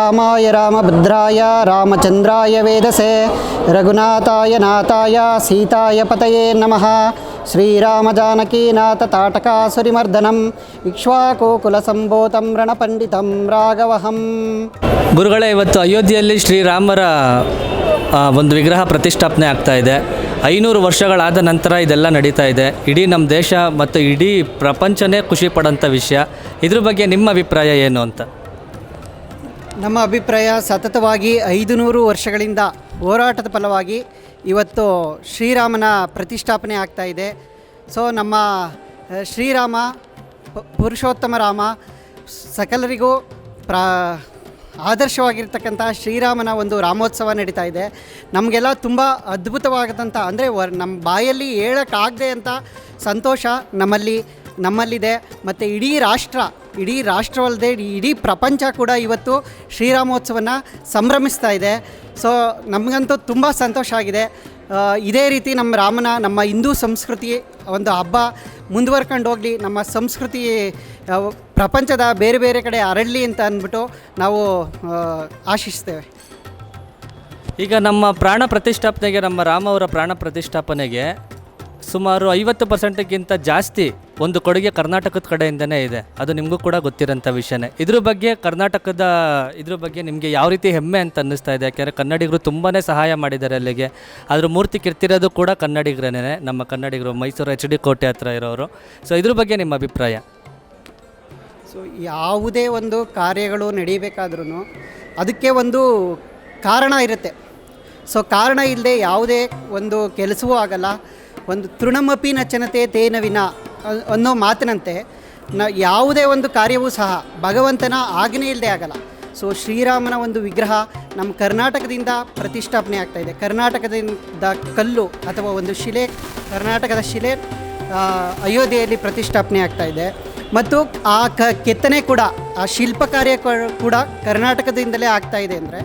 ಶ್ರೀರಾಮಾಯ ರಾಮಭದ್ರಾಯ, ರಾಮಚಂದ್ರಾಯ ವೇದಸೆ. ರಘುನಾಥಾಯ ನಾಥಾಯ, ಸೀತಾಯ ಪತಯೇ ನಮಃ. ಶ್ರೀರಾಮಜಾನಕೀನಾಥ ತಾಟಕಾಸುರಿಮರ್ದನಂ ಇಕ್ಷ್ವಾಕುಕುಲಸಂಭೂತಂ ರಣಪಂಡಿತಂ ರಾಘವಹಂ. ಗುರುಗಳೇ, ಇವತ್ತು ಅಯೋಧ್ಯೆಯಲ್ಲಿ ಶ್ರೀರಾಮರ ಒಂದು ವಿಗ್ರಹ ಪ್ರತಿಷ್ಠಾಪನೆ ಆಗ್ತಾ ಇದೆ. ಐನೂರು ವರ್ಷಗಳಾದ ನಂತರ ಇದೆಲ್ಲ ನಡೀತಾ ಇದೆ. ಇಡೀ ನಮ್ಮ ದೇಶ ಮತ್ತು ಇಡೀ ಪ್ರಪಂಚನೇ ಖುಷಿ ಪಡೋಂಥ ವಿಷಯ. ಇದ್ರ ಬಗ್ಗೆ ನಿಮ್ಮ ಅಭಿಪ್ರಾಯ ಏನು ಅಂತ? ನಮ್ಮ ಅಭಿಪ್ರಾಯ ಸತತವಾಗಿ ಐದು ನೂರು ವರ್ಷಗಳಿಂದ ಹೋರಾಟದ ಫಲವಾಗಿ ಇವತ್ತು ಶ್ರೀರಾಮನ ಪ್ರತಿಷ್ಠಾಪನೆ ಆಗ್ತಾ ಇದೆ. ಸೊ ನಮ್ಮ ಶ್ರೀರಾಮ ಪುರುಷೋತ್ತಮ ರಾಮ ಸಕಲರಿಗೂ ಪ್ರಾ, ಆದರ್ಶವಾಗಿರ್ತಕ್ಕಂಥ ಶ್ರೀರಾಮನ ಒಂದು ರಾಮೋತ್ಸವ ನಡೀತಾ ಇದೆ. ನಮಗೆಲ್ಲ ತುಂಬ ಅದ್ಭುತವಾದಂಥ, ಅಂದರೆ ವ ನಮ್ಮ ಬಾಯಲ್ಲಿ ಹೇಳೋಕ್ಕಾಗದೆ ಅಂತ ಸಂತೋಷ ನಮ್ಮಲ್ಲಿ, ನಮ್ಮಲ್ಲಿದೆ. ಮತ್ತು ಇಡೀ ರಾಷ್ಟ್ರ ಇಡೀ ರಾಷ್ಟ್ರವಲ್ಲದೆ ಇಡೀ ಪ್ರಪಂಚ ಕೂಡ ಇವತ್ತು ಶ್ರೀರಾಮೋತ್ಸವನ ಸಂಭ್ರಮಿಸ್ತಾ ಇದೆ. ಸೊ ನಮಗಂತೂ ತುಂಬ ಸಂತೋಷ ಆಗಿದೆ. ಇದೇ ರೀತಿ ನಮ್ಮ ರಾಮನ, ನಮ್ಮ ಹಿಂದೂ ಸಂಸ್ಕೃತಿ ಒಂದು ಹಬ್ಬ ಮುಂದುವರ್ಕೊಂಡು ಹೋಗಲಿ. ನಮ್ಮ ಸಂಸ್ಕೃತಿ ಪ್ರಪಂಚದ ಬೇರೆ ಬೇರೆ ಕಡೆ ಅರಳಲಿ ಅಂತ ಅಂದ್ಬಿಟ್ಟು ನಾವು ಆಶಿಸ್ತೇವೆ. ಈಗ ನಮ್ಮ ಪ್ರಾಣ ಪ್ರತಿಷ್ಠಾಪನೆಗೆ, ನಮ್ಮ ರಾಮ ಅವರ ಪ್ರಾಣ ಪ್ರತಿಷ್ಠಾಪನೆಗೆ ಸುಮಾರು ಐವತ್ತು ಪರ್ಸೆಂಟ್ಗಿಂತ ಜಾಸ್ತಿ ಒಂದು ಕೊಡುಗೆ ಕರ್ನಾಟಕದ ಕಡೆಯಿಂದನೇ ಇದೆ. ಅದು ನಿಮಗೂ ಕೂಡ ಗೊತ್ತಿರೋಂಥ ವಿಷಯನೇ. ಇದ್ರ ಬಗ್ಗೆ ಕರ್ನಾಟಕದ, ಇದ್ರ ಬಗ್ಗೆ ನಿಮಗೆ ಯಾವ ರೀತಿ ಹೆಮ್ಮೆ ಅಂತ ಅನ್ನಿಸ್ತಾ ಇದೆ? ಯಾಕೆಂದರೆ ಕನ್ನಡಿಗರು ತುಂಬಾ ಸಹಾಯ ಮಾಡಿದ್ದಾರೆ ಅಲ್ಲಿಗೆ. ಅದ್ರ ಮೂರ್ತಿ ಕೆತ್ತಿರೋದು ಕೂಡ ಕನ್ನಡಿಗರೇ ನಮ್ಮ ಕನ್ನಡಿಗರು ಮೈಸೂರು ಎಚ್ ಡಿ ಕೋಟೆ ಹತ್ರ ಇರೋರು. ಸೊ ಇದ್ರ ಬಗ್ಗೆ ನಿಮ್ಮ ಅಭಿಪ್ರಾಯ? ಸೊ ಯಾವುದೇ ಒಂದು ಕಾರ್ಯಗಳು ನಡೀಬೇಕಾದ್ರೂ ಅದಕ್ಕೆ ಒಂದು ಕಾರಣ ಇರುತ್ತೆ. ಸೊ ಕಾರಣ ಇಲ್ಲದೆ ಯಾವುದೇ ಒಂದು ಕೆಲಸವೂ ಆಗಲ್ಲ. ಒಂದು ತೃಣಮಪಿ ನಚನತೆ ತೇನ ವಿನ ಅನ್ನೋ ಮಾತಿನಂತೆ ನ ಯಾವುದೇ ಒಂದು ಕಾರ್ಯವೂ ಸಹ ಭಗವಂತನ ಆಜ್ಞೆ ಇಲ್ಲದೆ ಆಗಲ್ಲ. ಸೊ ಶ್ರೀರಾಮನ ಒಂದು ವಿಗ್ರಹ ನಮ್ಮ ಕರ್ನಾಟಕದಿಂದ ಪ್ರತಿಷ್ಠಾಪನೆ ಆಗ್ತಾ ಇದೆ. ಕರ್ನಾಟಕದಿಂದ ಕಲ್ಲು ಅಥವಾ ಒಂದು ಶಿಲೆ, ಕರ್ನಾಟಕದ ಶಿಲೆ ಅಯೋಧ್ಯೆಯಲ್ಲಿ ಪ್ರತಿಷ್ಠಾಪನೆ ಆಗ್ತಾ ಇದೆ. ಮತ್ತು ಆ ಕ ಕೆತ್ತನೆ ಕೂಡ, ಆ ಶಿಲ್ಪ ಕಾರ್ಯ ಕೂಡ ಕರ್ನಾಟಕದಿಂದಲೇ ಆಗ್ತಾ ಇದೆ ಅಂದರೆ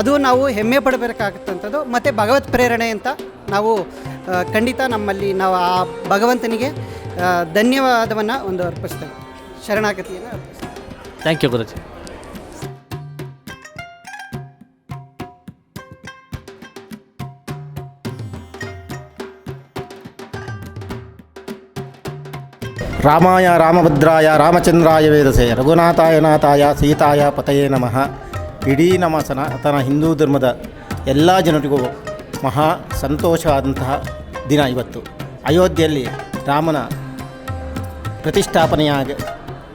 ಅದು ನಾವು ಹೆಮ್ಮೆ ಪಡಬೇಕಾಗತ್ತಂಥದ್ದು, ಮತ್ತು ಭಗವತ್ ಪ್ರೇರಣೆ ಅಂತ ನಾವು ಖಂಡಿತ ನಮ್ಮಲ್ಲಿ ನಾವು ಆ ಭಗವಂತನಿಗೆ ಧನ್ಯವಾದವನ್ನು ಒಂದು ಅರ್ಪಿಸ್ತೇವೆ. ಶರಣಾಗತಿಯನ್ನು ಅರ್ಪಿಸ್ತೇವೆ. ಥ್ಯಾಂಕ್ ಯು ಗುರುಜಿ ರಾಮಾಯ ರಾಮಭದ್ರಾಯ ರಾಮಚಂದ್ರಾಯ ವೇದಸೆ ರಘುನಾಥಾಯ ನಾಥಾಯ ಸೀತಾಯ ಪತಯೇ ನಮಃ. ಇಡೀ ನಮ್ಮ ಸನಾತನ ಹಿಂದೂ ಧರ್ಮದ ಎಲ್ಲ ಜನರಿಗೂ ಮಹಾ ಸಂತೋಷವಾದಂತಹ ದಿನ ಇವತ್ತು. ಅಯೋಧ್ಯೆಯಲ್ಲಿ ರಾಮನ ಪ್ರತಿಷ್ಠಾಪನೆಯ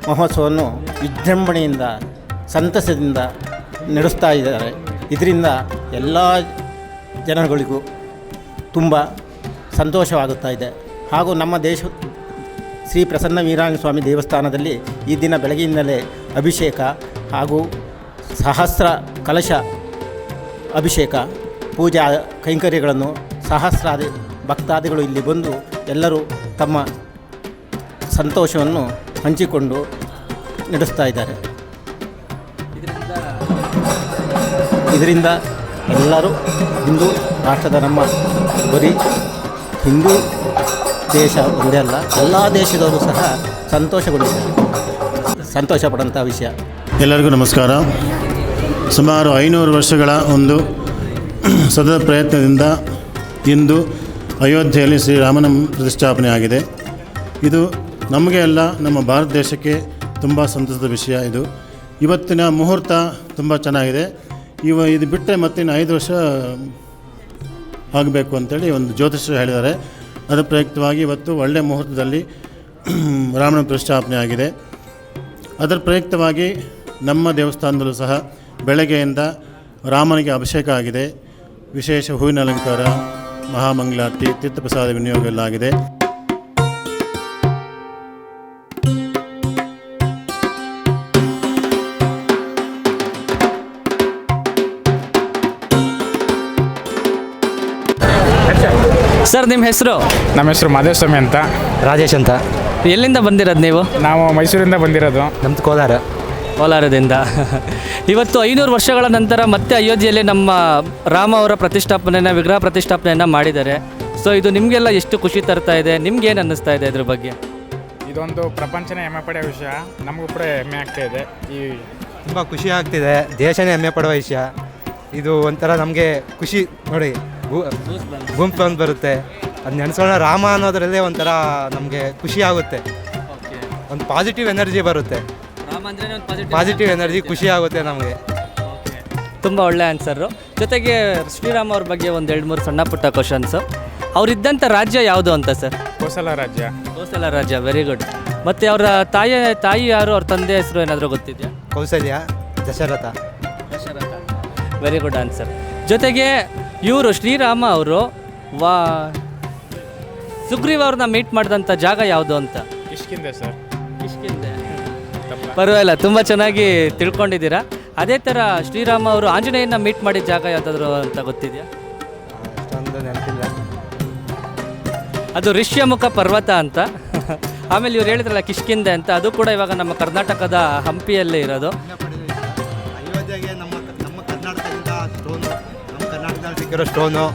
ಮಹೋತ್ಸವವನ್ನು ವಿಜೃಂಭಣೆಯಿಂದ, ಸಂತಸದಿಂದ ನಡೆಸ್ತಾ ಇದ್ದಾರೆ. ಇದರಿಂದ ಎಲ್ಲ ಜನಗಳಿಗೂ ತುಂಬ ಸಂತೋಷವಾಗುತ್ತಾ ಇದೆ. ಹಾಗೂ ನಮ್ಮ ದೇಶ, ಶ್ರೀ ಪ್ರಸನ್ನ ವೀರಾಂಜ ಸ್ವಾಮಿ ದೇವಸ್ಥಾನದಲ್ಲಿ ಈ ದಿನ ಬೆಳಗಿನಿಂದಲೇ ಅಭಿಷೇಕ ಹಾಗೂ ಸಹಸ್ರ ಕಲಶ ಅಭಿಷೇಕ, ಪೂಜಾ ಕೈಂಕರ್ಯಗಳನ್ನು ಸಹಸ್ರಾದಿ ಭಕ್ತಾದಿಗಳು ಇಲ್ಲಿ ಬಂದು ಎಲ್ಲರೂ ತಮ್ಮ ಸಂತೋಷವನ್ನು ಹಂಚಿಕೊಂಡು ನಡೆಸ್ತಾ ಇದ್ದಾರೆ. ಇದರಿಂದ ಎಲ್ಲರೂ ಹಿಂದೂ ರಾಷ್ಟ್ರದ ನಮ್ಮ ಬರೀ ಹಿಂದೂ ದೇಶ ಒಂದೇ ಅಲ್ಲ, ಎಲ್ಲ ದೇಶದವರು ಸಹ ಸಂತೋಷಗೊಂಡಿದ್ದಾರೆ. ಸಂತೋಷ ಪಡೋಂಥ ವಿಷಯ. ಎಲ್ಲರಿಗೂ ನಮಸ್ಕಾರ. ಸುಮಾರು ಐನೂರು ವರ್ಷಗಳ ಒಂದು ಸತತ ಪ್ರಯತ್ನದಿಂದ ಇಂದು ಅಯೋಧ್ಯೆಯಲ್ಲಿ ಶ್ರೀರಾಮನ ಪ್ರತಿಷ್ಠಾಪನೆ ಆಗಿದೆ. ಇದು ನಮಗೆ ಅಲ್ಲ, ನಮ್ಮ ಭಾರತ ದೇಶಕ್ಕೆ ತುಂಬ ಸಂತಸದ ವಿಷಯ ಇದು. ಇವತ್ತಿನ ಮುಹೂರ್ತ ತುಂಬ ಚೆನ್ನಾಗಿದೆ. ಇವ, ಇದು ಬಿಟ್ಟರೆ ಮತ್ತಿನ್ನು ಐದು ವರ್ಷ ಆಗಬೇಕು ಅಂತೇಳಿ ಒಂದು ಜ್ಯೋತಿಷ್ಯರು ಹೇಳಿದ್ದಾರೆ. ಅದರ ಪ್ರಯುಕ್ತವಾಗಿ ಇವತ್ತು ಒಳ್ಳೆಯ ಮುಹೂರ್ತದಲ್ಲಿ ರಾಮನ ಪ್ರತಿಷ್ಠಾಪನೆ ಆಗಿದೆ. ಅದರ ಪ್ರಯುಕ್ತವಾಗಿ ನಮ್ಮ ದೇವಸ್ಥಾನದಲ್ಲೂ ಸಹ ಬೆಳಗ್ಗೆಯಿಂದ ರಾಮನಿಗೆ ಅಭಿಷೇಕ ಆಗಿದೆ. ವಿಶೇಷ ಹೂವಿನ ಅಲಂಕಾರ ಮಹಾಮಂಗಳಾರತಿ ತೀರ್ಥಪ್ರಸಾದ ವಿನಿಯೋಗ ಎಲ್ಲ ಆಗಿದೆ ಸರ್ ನಿಮ್ಮ ಹೆಸರು? ನಮ್ಮ ಹೆಸರು ಮಾಧವಸ್ವಾಮಿ ಅಂತ. ರಾಜೇಶ್ ಅಂತ. ಎಲ್ಲಿಂದ ಬಂದಿರೋದು ನೀವು? ನಾವು ಮೈಸೂರಿಂದ ಬಂದಿರೋದು. ನಮ್ದು ಕೋಲಾರ. ಕೋಲಾರದಿಂದ. ಇವತ್ತು ಐನೂರು ವರ್ಷಗಳ ನಂತರ ಮತ್ತೆ ಅಯೋಧ್ಯೆಯಲ್ಲಿ ನಮ್ಮ ರಾಮ ಅವರ ಪ್ರತಿಷ್ಠಾಪನೆನ ವಿಗ್ರಹ ಪ್ರತಿಷ್ಠಾಪನೆಯನ್ನು ಮಾಡಿದ್ದಾರೆ. ಸೊ ಇದು ನಿಮಗೆಲ್ಲ ಎಷ್ಟು ಖುಷಿ ತರ್ತಾ ಇದೆ? ನಿಮ್ಗೆ ಏನು ಅನ್ನಿಸ್ತಾ ಇದೆ ಇದ್ರ ಬಗ್ಗೆ? ಇದೊಂದು ಪ್ರಪಂಚನೇ ಹೆಮ್ಮೆ ಪಡೆಯೋ ವಿಷಯ. ನಮಗೂ ಕೂಡ ಹೆಮ್ಮೆ ಆಗ್ತಾ ಇದೆ. ಈ ತುಂಬ ಖುಷಿ ಆಗ್ತಿದೆ. ದೇಶನೇ ಹೆಮ್ಮೆ ಪಡುವ ವಿಷಯ. ಇದು ಒಂಥರ ನಮಗೆ ಖುಷಿ ನೋಡಿ ಗುಂಪು ಅಂತ ಬರುತ್ತೆ. ಅದು ನೆನೆಸೋಣ ರಾಮ ಅನ್ನೋದ್ರಲ್ಲೇ ಒಂಥರ ನಮಗೆ ಖುಷಿ ಆಗುತ್ತೆ. ಒಂದು ಪಾಸಿಟಿವ್ ಎನರ್ಜಿ ಬರುತ್ತೆ. ಪಾಸಿಟಿವ್ ಎನರ್ಜಿ ಖುಷಿ ಆಗುತ್ತೆ ನಮಗೆ. ತುಂಬ ಒಳ್ಳೆ ಆನ್ಸರು ಜೊತೆಗೆ ಶ್ರೀರಾಮ್ ಅವ್ರ ಬಗ್ಗೆ ಒಂದು ಎರಡು ಮೂರು ಸಣ್ಣ ಪುಟ್ಟ ಕ್ವಶನ್ಸು ಅವರಿದ್ದಂಥ ರಾಜ್ಯ ಯಾವುದು ಅಂತ ಸರ್ ಕೋಸಲ ರಾಜ್ಯ. ಕೋಸಲ ರಾಜ್ಯ ವೆರಿ ಗುಡ್ ಮತ್ತು ಅವರ ತಾಯಿ ತಾಯಿ ಯಾರು? ಅವ್ರ ತಂದೆ ಹೆಸರು ಏನಾದರೂ ಗೊತ್ತಿದೆಯಾ? Kausalya Dasharatha. Very good answer ಜೊತೆಗೆ ಇವರು ಶ್ರೀರಾಮ ಅವರು ವಾ ಸುಗ್ರೀವ್ ಅವ್ರನ್ನ ಮೀಟ್ ಮಾಡಿದಂಥ ಜಾಗ ಯಾವುದು ಅಂತ? ಕಿಷ್ಕಿಂದೆ ಸರ್ ಪರವಾಗಿಲ್ಲ ತುಂಬ ಚೆನ್ನಾಗಿ ತಿಳ್ಕೊಂಡಿದ್ದೀರಾ? ಅದೇ ಥರ ಶ್ರೀರಾಮ ಅವರು ಆಂಜನೇಯನ ಮೀಟ್ ಮಾಡಿದ ಜಾಗ ಯಾವುದಾದ್ರು ಅಂತ ಗೊತ್ತಿದೆಯಾ? ಅಷ್ಟೊಂದು ನೆನಪಿಲ್ಲ. ಅದು ಋಷ್ಯಮುಖ ಪರ್ವತ ಅಂತ. ಆಮೇಲೆ ಇವ್ರು ಹೇಳಿದ್ರಲ್ಲ ಕಿಷ್ಕಿಂದೆ ಅಂತ. ಅದು ಕೂಡ ಇವಾಗ ನಮ್ಮ ಕರ್ನಾಟಕದ ಹಂಪಿಯಲ್ಲೇ ಇರೋದು. ಅಯೋಧ್ಯೆಗೆ ನಮ್ಮ ನಮ್ಮ ಕರ್ನಾಟಕದಿಂದ ಸ್ಟೋನು ನಮ್ಮ ಕರ್ನಾಟಕದಲ್ಲಿ ಸಿಕ್ಕಿರೋ ಸ್ಟೋನು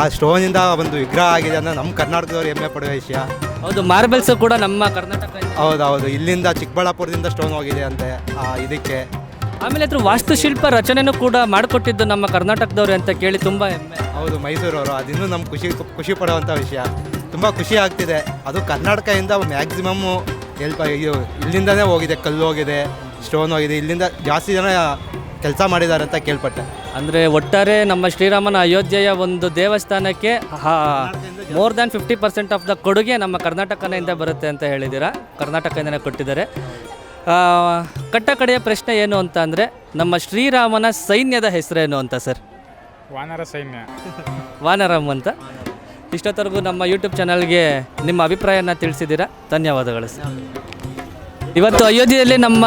ಆ ಸ್ಟೋನಿಂದ ಒಂದು ವಿಗ್ರಹ ಆಗಿದೆ ಅನ್ನೋ ನಮ್ಮ ಕರ್ನಾಟಕದವ್ರು ಹೆಮ್ಮೆ ಪಡುವ ವಿಷಯ. ಹೌದು ಮಾರ್ಬಲ್ಸ್ ಕೂಡ ನಮ್ಮ ಕರ್ನಾಟಕ ಹೌದು ಹೌದು ಇಲ್ಲಿಂದ ಚಿಕ್ಕಬಳ್ಳಾಪುರದಿಂದ ಸ್ಟೋನ್ ಹೋಗಿದೆ ಅಂತೆ ಆ ಇದಕ್ಕೆ. ಆಮೇಲೆ ಅದ್ರ ವಾಸ್ತುಶಿಲ್ಪ ರಚನೆನೂ ಕೂಡ ಮಾಡಿಕೊಟ್ಟಿದ್ದು ನಮ್ಮ ಕರ್ನಾಟಕದವರು ಅಂತ ಕೇಳಿ ತುಂಬ ಹೆಮ್ಮೆ. ಹೌದು ಮೈಸೂರವರು ಅದಿನ್ನೂ ನಮ್ಗೆ ಖುಷಿ ಖುಷಿ ಪಡುವಂಥ ವಿಷಯ. ತುಂಬ ಖುಷಿ ಆಗ್ತಿದೆ. ಅದು ಕರ್ನಾಟಕದಿಂದ ಮ್ಯಾಕ್ಸಿಮಮ್ಮು ಎಲ್ಪ ಇದು ಇಲ್ಲಿಂದನೇ ಹೋಗಿದೆ ಕಲ್ಲು ಹೋಗಿದೆ ಸ್ಟೋನ್ ಹೋಗಿದೆ ಇಲ್ಲಿಂದ ಜಾಸ್ತಿ ಜನ ಕೆಲಸ ಮಾಡಿದ್ದಾರೆ ಅಂತ ಕೇಳ್ಪಟ್ಟೆ. ಅಂದರೆ ಒಟ್ಟಾರೆ ನಮ್ಮ ಶ್ರೀರಾಮನ ಅಯೋಧ್ಯೆಯ ಒಂದು ದೇವಸ್ಥಾನಕ್ಕೆ more than fifty percent of the ಕೊಡುಗೆ ನಮ್ಮ ಕರ್ನಾಟಕದಿಂದ ಬರುತ್ತೆ ಅಂತ ಹೇಳಿದ್ದೀರಾ? ಕರ್ನಾಟಕದಿಂದನೇ ಕೊಟ್ಟಿದ್ದಾರೆ. ಕಟ್ಟ ಕಡೆಯ ಪ್ರಶ್ನೆ ಏನು ಅಂತ ಅಂದರೆ ನಮ್ಮ ಶ್ರೀರಾಮನ ಸೈನ್ಯದ ಹೆಸರೇನು ಅಂತ ಸರ್? ವಾನರ ಸೈನ್ಯ. ವಾನರಾಮ್ ಅಂತ. ಇಷ್ಟೊತ್ತರೆಗೂ ನಮ್ಮ ಯೂಟ್ಯೂಬ್ ಚಾನಲ್ಗೆ ನಿಮ್ಮ ಅಭಿಪ್ರಾಯನ ತಿಳಿಸಿದ್ದೀರಾ? ಧನ್ಯವಾದಗಳು ಸರ್. ಇವತ್ತು ಅಯೋಧ್ಯೆಯಲ್ಲಿ ನಮ್ಮ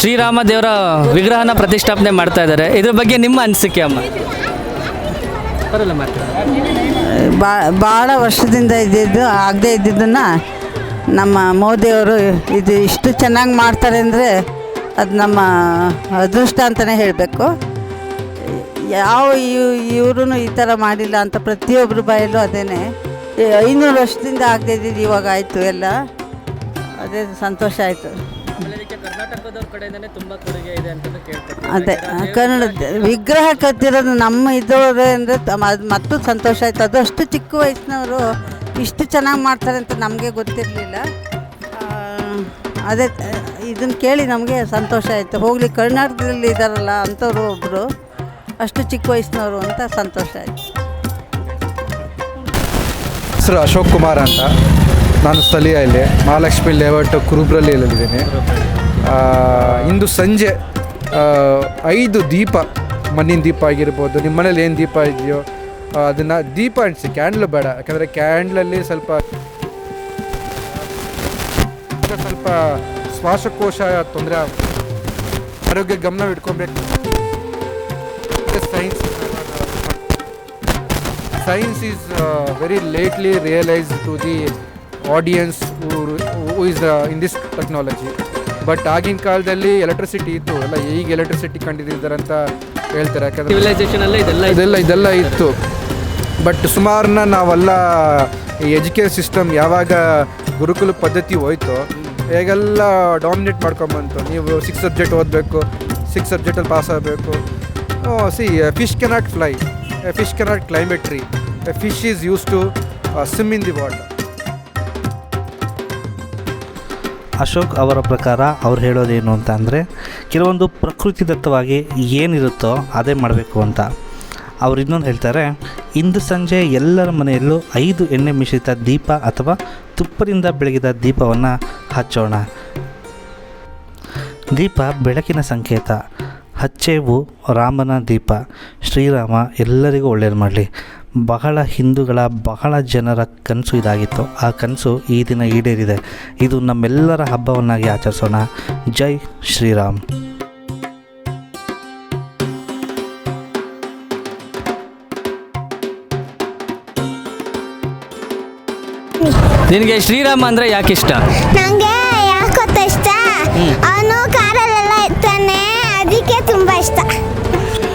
ಶ್ರೀರಾಮ ದೇವರ ವಿಗ್ರಹನ ಪ್ರತಿಷ್ಠಾಪನೆ ಮಾಡ್ತಾ ಇದ್ದಾರೆ. ಇದ್ರ ಬಗ್ಗೆ ನಿಮ್ಮ ಅನಿಸಿಕೆ ಅಮ್ಮ? ಬರಲ್ಲ ಮಾತಾಡಿ ಬಾ ಭಾಳ ವರ್ಷದಿಂದ ಇದ್ದಿದ್ದು, ಆಗದೇ ಇದ್ದಿದ್ದನ್ನು ನಮ್ಮ ಮೋದಿಯವರು ಇದು ಇಷ್ಟು ಚೆನ್ನಾಗಿ ಮಾಡ್ತಾರೆ ಅಂದರೆ ಅದು ನಮ್ಮ ಅದೃಷ್ಟ ಅಂತಲೇ ಹೇಳಬೇಕು. ಯಾವ ಇವರು ಈ ಥರ ಮಾಡಿಲ್ಲ ಅಂತ ಪ್ರತಿಯೊಬ್ಬರ ಬಾಯಲ್ಲೂ ಅದೇ ಐನೂರು ವರ್ಷದಿಂದ ಆಗದೇ ಇದ್ದಿದ್ದು ಇವಾಗ ಆಯಿತು ಎಲ್ಲ. ಅದೇ ಸಂತೋಷ ಆಯಿತು. ಕರ್ನಾಟಕದವ್ರ ಕಡೆಯಿಂದನೇ ತುಂಬ ಕೊಡುಗೆ ಇದೆ ಅಂತ ಕೇಳ್ಕೊಳ್ತೀನಿ ಅದೇ ಕನ್ನಡ ವಿಗ್ರಹ ಕತ್ತಿರೋದು ನಮ್ಮ ಇದ್ದವ್ರೆ ಅಂದರೆ ಅದು ಮತ್ತೂ ಸಂತೋಷ ಆಯಿತು. ಅದು ಅಷ್ಟು ಚಿಕ್ಕ ವಯಸ್ಸಿನವರು ಇಷ್ಟು ಚೆನ್ನಾಗಿ ಮಾಡ್ತಾರೆ ಅಂತ ನಮಗೆ ಗೊತ್ತಿರಲಿಲ್ಲ. ಅದೇ ಇದನ್ನು ಕೇಳಿ ನಮಗೆ ಸಂತೋಷ ಆಯಿತು. ಹೋಗಲಿ ಕರ್ನಾಟಕದಲ್ಲಿ ಇದ್ದಾರಲ್ಲ ಅಂಥವ್ರು ಒಬ್ಬರು ಅಷ್ಟು ಚಿಕ್ಕ ವಯಸ್ಸಿನವರು ಅಂತ ಸಂತೋಷ ಆಯಿತು. ಸರ್ ಅಶೋಕ್ ಕುಮಾರ್ ಅಂತ. ನಾನು ಸ್ಥಳೀಯ ಇಲ್ಲಿ. ಮಹಾಲಕ್ಷ್ಮಿ ಲೇಔಟ್ ಕುರುಬ್ರಲ್ಲಿ ಇಲ್ಲಿದ್ದೀನಿ ಇಂದು ಸಂಜೆ ಐದು ದೀಪ ಮಣ್ಣಿನ ದೀಪ ಆಗಿರ್ಬೋದು ನಿಮ್ಮ ಮನೇಲಿ ಏನು ದೀಪ ಇದೆಯೋ ಅದನ್ನು ದೀಪ ಅಂಟಿಸಿ ಕ್ಯಾಂಡ್ಲು ಬೇಡ. ಯಾಕಂದರೆ ಕ್ಯಾಂಡ್ಲಲ್ಲಿ ಸ್ವಲ್ಪ ಸ್ವಲ್ಪ ಶ್ವಾಸಕೋಶ ತೊಂದರೆ ಆರೋಗ್ಯ ಗಮನ ಇಟ್ಕೊಬೇಕು. Science science is very lately realise to the audience who who, in this technology. But ಆಗಿನ ಕಾಲದಲ್ಲಿ ಎಲೆಕ್ಟ್ರಿಸಿಟಿ ಇತ್ತು. ಎಲ್ಲ ಈಗ ಎಲೆಕ್ಟ್ರಿಸಿಟಿ ಕಂಡಿದ್ದಾರೆ ಅಂತ ಹೇಳ್ತಾರೆ. ಯಾಕಂದ್ರೆ ಇದೆಲ್ಲ ಇದೆಲ್ಲ ಇದೆಲ್ಲ ಇತ್ತು. ಬಟ್ ಸುಮಾರನ್ನ ನಾವೆಲ್ಲ ಈ ಎಜುಕೇಷನ್ ಸಿಸ್ಟಮ್ ಯಾವಾಗ ಗುರುಕುಲ ಪದ್ಧತಿ ಹೋಯ್ತು ಹೇಗೆಲ್ಲ ಡಾಮಿನೇಟ್ ಮಾಡ್ಕೊಂಬಂತು. ನೀವು ಸಿಕ್ಸ್ ಸಬ್ಜೆಕ್ಟ್ ಓದಬೇಕು ಸಿಕ್ಸ್ ಸಬ್ಜೆಕ್ಟಲ್ಲಿ ಪಾಸ್ ಆಗಬೇಕು. See fish cannot fly fish cannot climb a tree tree fish is use to swim in the water Ashok ಅವರ ಪ್ರಕಾರ ಅವ್ರು ಹೇಳೋದೇನು ಅಂತ ಅಂದರೆ, ಕೆಲವೊಂದು ಪ್ರಕೃತಿದತ್ತವಾಗಿ ಏನಿರುತ್ತೋ ಅದೇ ಮಾಡಬೇಕು ಅಂತ. ಅವರು ಇನ್ನೊಂದು ಹೇಳ್ತಾರೆ, ಇಂದು ಸಂಜೆ ಎಲ್ಲರ ಮನೆಯಲ್ಲೂ ಐದು ಎಣ್ಣೆ ಮಿಶ್ರಿತ ದೀಪ ಅಥವಾ ತುಪ್ಪದಿಂದ ಬೆಳಗಿದ ದೀಪವನ್ನು ಹಚ್ಚೋಣ. ದೀಪ ಬೆಳಕಿನ ಸಂಕೇತ. ಹಚ್ಚೇವು ರಾಮನ ದೀಪ. ಶ್ರೀರಾಮ ಎಲ್ಲರಿಗೂ ಒಳ್ಳೇದು ಮಾಡಲಿ. ಬಹಳ ಹಿಂದೂಗಳ ಬಹಳ ಜನರ ಕನಸು ಇದಾಗಿತ್ತು. ಆ ಕನಸು ಈ ದಿನ ಈಡೇರಿದೆ. ಇದು ನಮ್ಮೆಲ್ಲರ ಹಬ್ಬವನ್ನಾಗಿ ಆಚರಿಸೋಣ. ಜೈ ಶ್ರೀರಾಮ್. ನಿನಗೆ ಶ್ರೀರಾಮ ಅಂದರೆ ಯಾಕೆ ಇಷ್ಟ?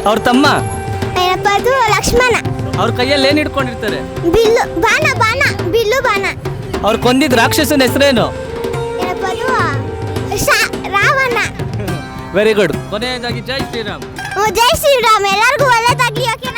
ಅವ್ರ ತಮ್ಮ? ಏನಪ್ಪ ಅದು ಲಕ್ಷ್ಮಣ. ಅವ್ರ ಕೈಯಲ್ಲಿ ಏನು ಹಿಡ್ಕೊಂಡಿರ್ತಾರೆ ಬಿಲ್ಲು ಬಾಣ ಬಾಣ ಬಿಲ್ಲು ಬಾಣ. ಅವ್ರು ಕೊಂದಿದ್ದ ರಾಕ್ಷಸನ ಹೆಸರೇನು? ಏನಪ್ಪ ಅದು ಶಾ ರಾವಣ. ವೆರಿ ಗುಡ್ ಕೊನೆಯದಾಗಿ ಜೈ ಶ್ರೀರಾಮ್. ಜೈ ಶ್ರೀರಾಮ್. ಎಲ್ಲರಿಗೂ ಒಳ್ಳೇದಾಗ್ಲಿ ಓಕೆ